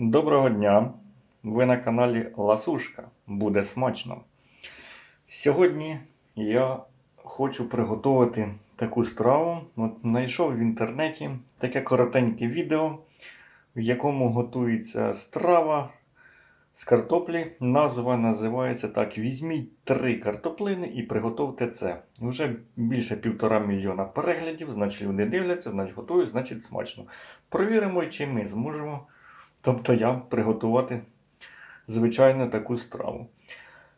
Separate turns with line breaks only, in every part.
Доброго дня! Ви на каналі Ласушка. Буде смачно. Сьогодні я хочу приготувати таку страву. От знайшов в інтернеті таке коротеньке відео, в якому готується страва з картоплі. Назва називається так: Візьміть три картоплини і приготуйте це. Вже більше півтора мільйона переглядів, значить люди дивляться, значить готують, значить смачно. Провіримо, чи ми зможемо. Тобто я приготувати звичайно таку страву.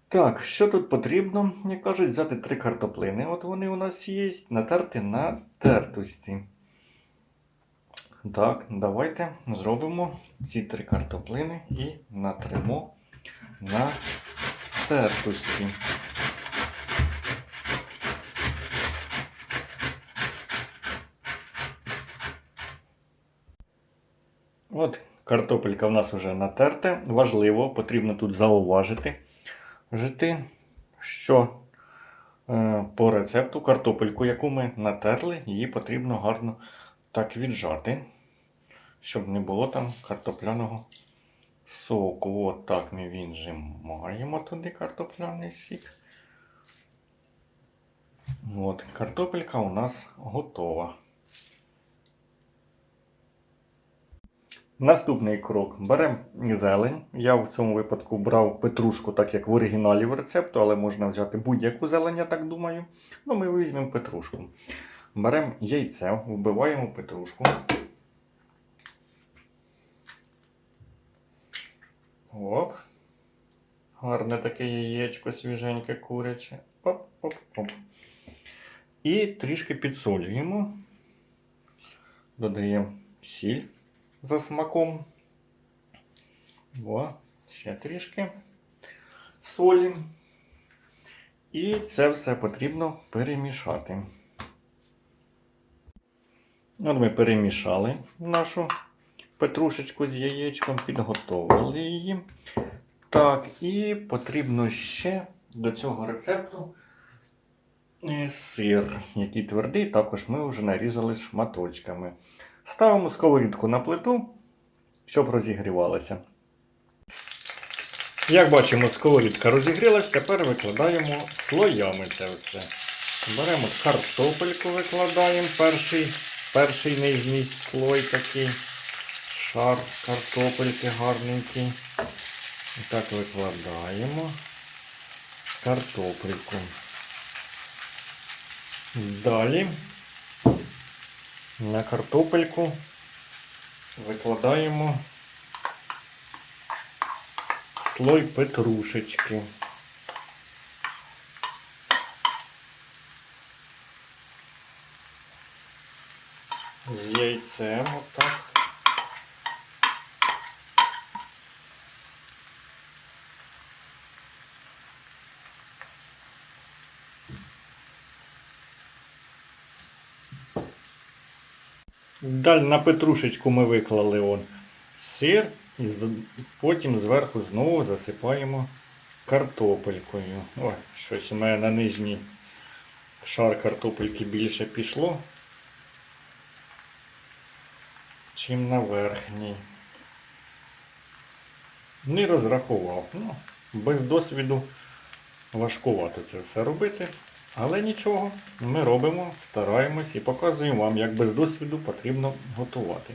Так, що тут потрібно? Як кажуть, взяти три картоплини. От вони у нас є, натерти на тертості. Так, давайте зробимо ці три картоплини і натримо на тертості. От картопелька в нас вже натерта. Важливо, потрібно тут зауважити, жити, що е, по рецепту картопельку, яку ми натерли, її потрібно гарно так віджати, щоб не було там картопляного соку. От так ми віджимаємо туди картопляний сік. От, картопелька у нас готова. Наступний крок. Беремо зелень. Я в цьому випадку брав петрушку, так як в оригіналі в рецепту, але можна взяти будь-яку зелень, я так думаю. Ну, ми візьмемо петрушку. Беремо яйце, вбиваємо петрушку. Оп. Гарне таке яєчко свіженьке куряче. Оп-оп-оп. І трішки підсолюємо. Додаємо сіль за смаком. О, ще трішки солі. І це все потрібно перемішати. От ми перемішали нашу петрушечку з яєчком, підготовили її. Так, і потрібно ще до цього рецепту е, сир, який твердий, також ми вже нарізали шматочками. Ставимо сковорідку на плиту, щоб розігрівалася. Як бачимо, сковорідка розігрілась, тепер викладаємо слоями це все. Беремо картопельку, викладаємо перший, перший нижній слой такий. Шар картопельки гарненький. І так викладаємо картопельку. Далі на картопельку викладаємо слой петрушечки. З яйцем отак. Далі на петрушечку ми виклали он сир і потім зверху знову засипаємо картопелькою. Ой, щось у мене на нижній шар картопельки більше пішло, чим на верхній. Не розрахував. Ну, без досвіду важкувато це все робити. Але нічого, ми робимо, стараємось і показуємо вам, як без досвіду потрібно готувати.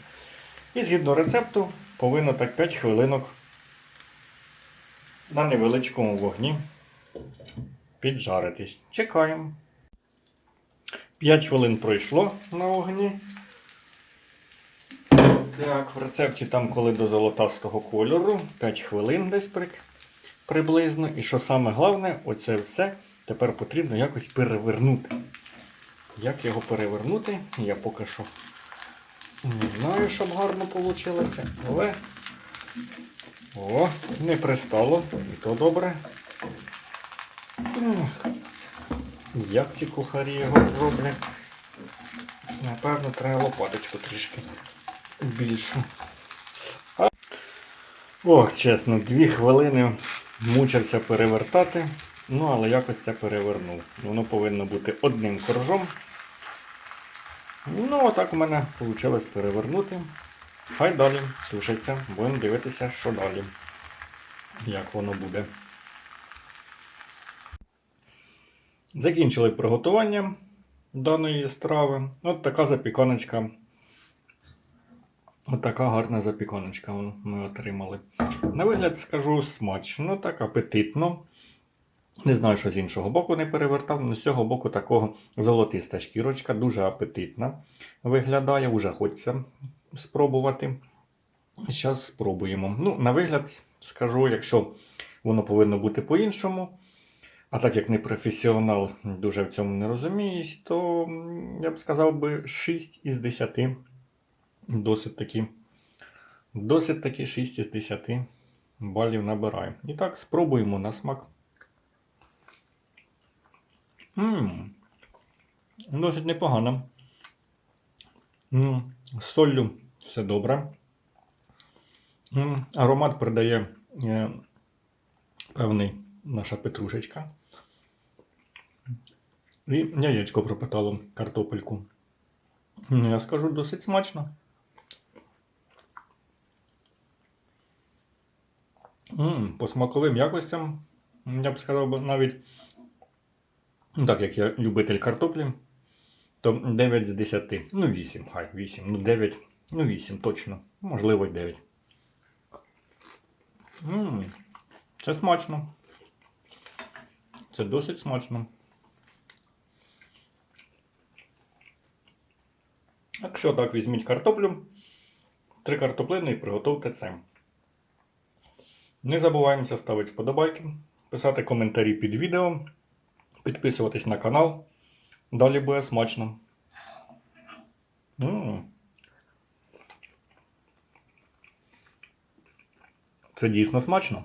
І згідно рецепту, повинно так 5 хвилинок на невеличкому вогні піджаритись. Чекаємо. 5 хвилин пройшло на вогні. Так, в рецепті там, коли до золотастого кольору, 5 хвилин десь приблизно. І що саме головне, оце все тепер потрібно якось перевернути. Як його перевернути, я поки що не знаю, щоб гарно вийшло. Але о, не пристало, і то добре. Як ці кухарі його роблять? Напевно, треба лопаточку трішки більшу. Ох, чесно, дві хвилини мучився перевертати. Ну, але якось це перевернув. Воно повинно бути одним коржом. Ну, отак у мене вийшло перевернути. Хай далі тушиться, будемо дивитися, що далі. Як воно буде. Закінчили приготування даної страви. От така запіканочка. От така гарна запіканочка ми отримали. На вигляд скажу смачно, так апетитно. Не знаю, що з іншого боку не перевертав, але з цього боку такого золотиста шкірочка, дуже апетитна виглядає, уже хочеться спробувати. Зараз спробуємо. Ну, на вигляд скажу, якщо воно повинно бути по-іншому. А так як не професіонал, дуже в цьому не розуміюсь, то я б сказав би 6 із 10. Досить таки, досить таки 6 із 10 балів набираю. І так, спробуємо на смак. Ммм, досить непогано. З соллю все добре. Аромат придає е, певний наша петрушечка. І яєчко пропитало картопельку. Ну, я скажу, досить смачно. По смаковим якостям, я б сказав навіть, так як я любитель картоплі, то 9 з 10. Ну, 8, хай 8. Ну, 9, ну 8 точно. Можливо, й 9. М, Це смачно. Це досить смачно. Якщо так візьміть картоплю, три картоплини і приготуйте це. Не забуваємося ставити вподобайки, писати коментарі під відео, підписуватись на канал. Далі буде смачно. М. Це дійсно смачно.